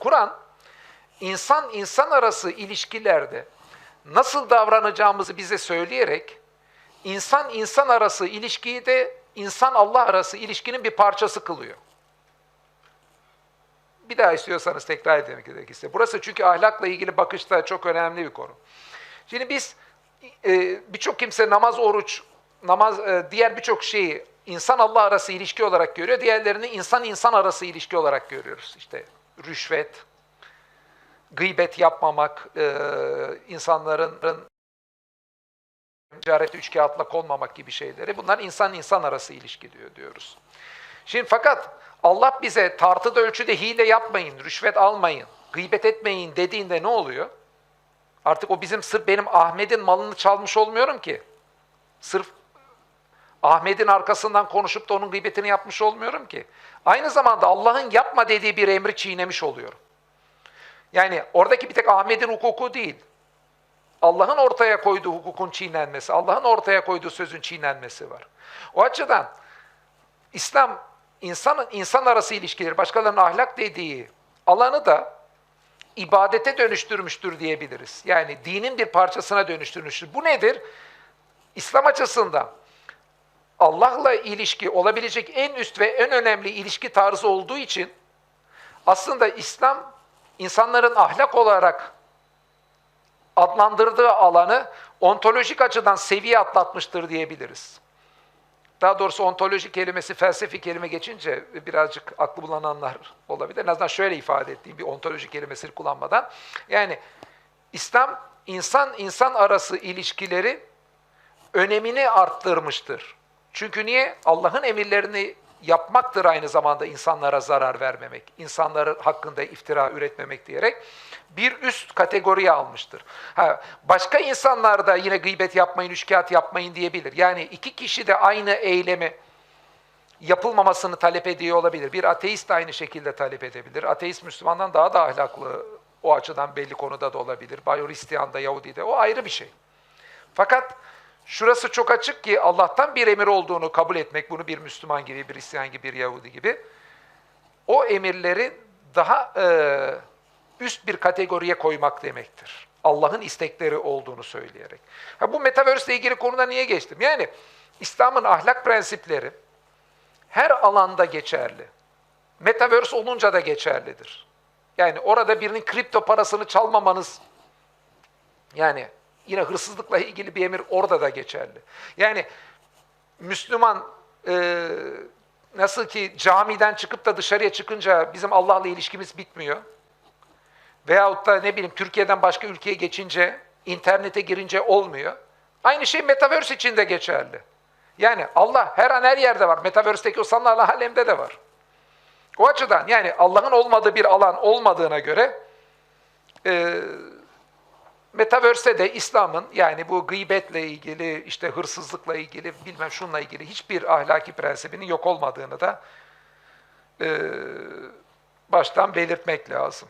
Kur'an insan insan arası ilişkilerde nasıl davranacağımızı bize söyleyerek insan insan arası ilişkiyi de insan Allah arası ilişkinin bir parçası kılıyor. Bir daha istiyorsanız tekrar etmek gerekirse. Burası çünkü ahlakla ilgili bakışta çok önemli bir konu. Şimdi biz e, birçok kimse namaz, oruç, namaz e, diğer birçok şeyi insan Allah arası ilişki olarak görüyor. Diğerlerini insan insan arası ilişki olarak görüyoruz. İşte rüşvet, gıybet yapmamak, e, insanların ticaret üçkağıtla konmamak gibi şeyleri. Bunlar insan insan arası ilişki diyor diyoruz. Şimdi fakat Allah bize tartıda ölçüde hile yapmayın, rüşvet almayın, gıybet etmeyin dediğinde ne oluyor? Artık o bizim sırf benim Ahmet'in malını çalmış olmuyorum ki. Sırf Ahmet'in arkasından konuşup da onun gıybetini yapmış olmuyorum ki. Aynı zamanda Allah'ın yapma dediği bir emri çiğnemiş oluyorum. Yani oradaki bir tek Ahmet'in hukuku değil. Allah'ın ortaya koyduğu hukukun çiğnenmesi, Allah'ın ortaya koyduğu sözün çiğnenmesi var. O açıdan İslam insan insan arası ilişkileri, başkalarının ahlak dediği alanı da ibadete dönüştürmüştür diyebiliriz. Yani dinin bir parçasına dönüştürmüştür. Bu nedir? İslam açısından Allah'la ilişki olabilecek en üst ve en önemli ilişki tarzı olduğu için aslında İslam insanların ahlak olarak adlandırdığı alanı ontolojik açıdan seviye atlatmıştır diyebiliriz. Daha doğrusu ontoloji kelimesi felsefi kelime geçince birazcık aklı bulananlar olabilir. En azından şöyle ifade ettiğim bir ontoloji kelimesini kullanmadan. Yani İslam insan insan arası ilişkileri önemini arttırmıştır. Çünkü niye? Allah'ın emirlerini yapmaktır aynı zamanda insanlara zarar vermemek, insanların hakkında iftira üretmemek diyerek bir üst kategoriye almıştır. Ha, başka insanlar da yine gıybet yapmayın, üçkağıt yapmayın diyebilir. Yani iki kişi de aynı eylemi yapılmamasını talep ediyor olabilir. Bir ateist de aynı şekilde talep edebilir. Ateist Müslümandan daha da ahlaklı o açıdan belli konuda da olabilir. Hristiyan da Yahudi de o ayrı bir şey. Fakat şurası çok açık ki Allah'tan bir emir olduğunu kabul etmek, bunu bir Müslüman gibi, bir Hristiyan gibi, bir Yahudi gibi, o emirleri daha e, üst bir kategoriye koymak demektir. Allah'ın istekleri olduğunu söyleyerek. Ha, bu Metaverse ile ilgili konuda niye geçtim? Yani İslam'ın ahlak prensipleri her alanda geçerli. Metaverse olunca da geçerlidir. Yani orada birinin kripto parasını çalmamanız, yani yine hırsızlıkla ilgili bir emir orada da geçerli. Yani Müslüman e, nasıl ki camiden çıkıp da dışarıya çıkınca bizim Allah'la ilişkimiz bitmiyor. Veyahut da ne bileyim Türkiye'den başka ülkeye geçince, internete girince olmuyor. Aynı şey Metaverse için de geçerli. Yani Allah her an her yerde var. Metaverse'deki o sanal alemde de var. O açıdan yani Allah'ın olmadığı bir alan olmadığına göre e, Metaverse'de de İslam'ın yani bu gıybetle ilgili, işte hırsızlıkla ilgili, bilmem şunla ilgili hiçbir ahlaki prensibinin yok olmadığını da e, baştan belirtmek lazım.